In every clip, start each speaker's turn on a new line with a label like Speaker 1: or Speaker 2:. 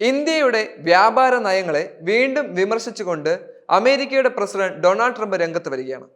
Speaker 1: ഇന്ത്യയുടെ വ്യാപാര നയങ്ങളെ വീണ്ടും വിമർശിച്ചുകൊണ്ട് അമേരിക്കയുടെ പ്രസിഡന്റ് ഡൊണാൾഡ് ട്രംപ് രംഗത്ത് വരികയാണ്.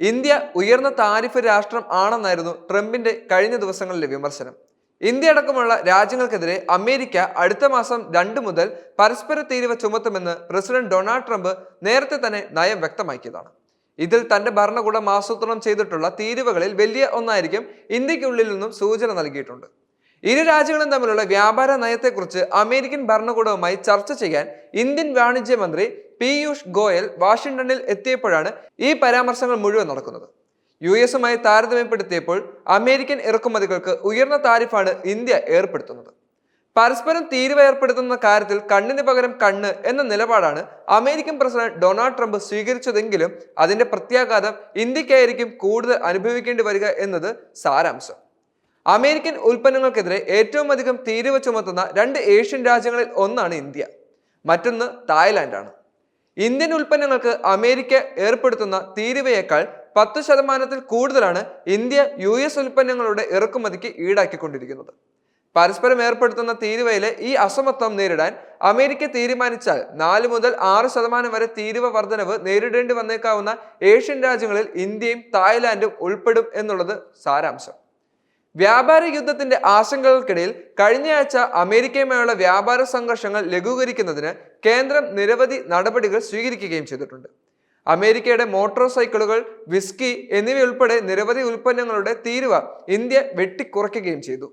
Speaker 1: ഇന്ത്യ ഉയർന്ന താരിഫ് രാഷ്ട്രം ആണെന്നായിരുന്നു ട്രംപിന്റെ കഴിഞ്ഞ ദിവസങ്ങളിലെ വിമർശനം. ഇന്ത്യ അടക്കമുള്ള രാജ്യങ്ങൾക്കെതിരെ അമേരിക്ക അടുത്ത മാസം രണ്ടു മുതൽ പരസ്പര തീരുവ ചുമത്തുമെന്ന് പ്രസിഡന്റ് ഡൊണാൾഡ് ട്രംപ് നേരത്തെ തന്നെ നയം വ്യക്തമാക്കിയതാണ്. ഇതിൽ തന്റെ ഭരണകൂടം ആസൂത്രണം ചെയ്തിട്ടുള്ള തീരുവകളിൽ വലിയ ഒന്നായിരിക്കും ഇന്ത്യക്കുള്ളിൽ നിന്നും സൂചന നൽകിയിട്ടുണ്ട്. ഇരു രാജ്യങ്ങളും തമ്മിലുള്ള വ്യാപാര നയത്തെക്കുറിച്ച് അമേരിക്കൻ ഭരണകൂടവുമായി ചർച്ച ചെയ്യാൻ ഇന്ത്യൻ വാണിജ്യ മന്ത്രി പീയൂഷ് ഗോയൽ വാഷിംഗ്ടണിൽ എത്തിയപ്പോഴാണ് ഈ പരാമർശങ്ങൾ മുഴുവൻ നടക്കുന്നത്. യു എസുമായി താരതമ്യപ്പെടുത്തിയപ്പോൾ അമേരിക്കൻ ഇറക്കുമതികൾക്ക് ഉയർന്ന താരിഫാണ് ഇന്ത്യ ഏർപ്പെടുത്തുന്നത്. പരസ്പരം തീരുവ ഏർപ്പെടുത്തുന്ന കാര്യത്തിൽ കണ്ണിന് പകരം കണ്ണ് എന്ന നിലപാടാണ് അമേരിക്കൻ പ്രസിഡന്റ് ഡൊണാൾഡ് ട്രംപ് സ്വീകരിച്ചതെങ്കിലും അതിന്റെ പ്രത്യാഘാതം ഇന്ത്യക്കായിരിക്കും കൂടുതൽ അനുഭവിക്കേണ്ടി വരിക എന്നത് സാരാംശം. അമേരിക്കൻ ഉൽപ്പന്നങ്ങൾക്കെതിരെ ഏറ്റവും അധികം തീരുവ ചുമത്തുന്ന രണ്ട് ഏഷ്യൻ രാജ്യങ്ങളിൽ ഒന്നാണ് ഇന്ത്യ. മറ്റൊന്ന് തായ്ലാന്റാണ്. ഇന്ത്യൻ ഉൽപ്പന്നങ്ങൾക്ക് അമേരിക്ക ഏർപ്പെടുത്തുന്ന തീരുവയേക്കാൾ പത്ത് ശതമാനത്തിൽ കൂടുതലാണ് ഇന്ത്യ യു എസ് ഉൽപ്പന്നങ്ങളുടെ ഇറക്കുമതിക്ക് ഈടാക്കിക്കൊണ്ടിരിക്കുന്നത്. പരസ്പരം ഏർപ്പെടുത്തുന്ന തീരുവയിലെ ഈ അസമത്വം നേരിടാൻ അമേരിക്ക തീരുമാനിച്ചാൽ നാല് മുതൽ ആറ് ശതമാനം വരെ തീരുവ വർധനവ് നേരിടേണ്ടി വന്നേക്കാവുന്ന ഏഷ്യൻ രാജ്യങ്ങളിൽ ഇന്ത്യയും തായ്ലാന്റും ഉൾപ്പെടും എന്നുള്ളത് സാരാംശം. വ്യാപാര യുദ്ധത്തിന്റെ ആശങ്കകൾക്കിടയിൽ കഴിഞ്ഞയാഴ്ച അമേരിക്കയുമായുള്ള വ്യാപാര സംഘർഷങ്ങൾ ലഘൂകരിക്കുന്നതിന് കേന്ദ്രം നിരവധി നടപടികൾ സ്വീകരിക്കുകയും ചെയ്തിട്ടുണ്ട്. അമേരിക്കയുടെ മോട്ടോർ സൈക്കിളുകൾ വിസ്കി എന്നിവയുൾപ്പെടെ നിരവധി ഉൽപ്പന്നങ്ങളുടെ തീരുവ ഇന്ത്യ വെട്ടിക്കുറയ്ക്കുകയും ചെയ്തു.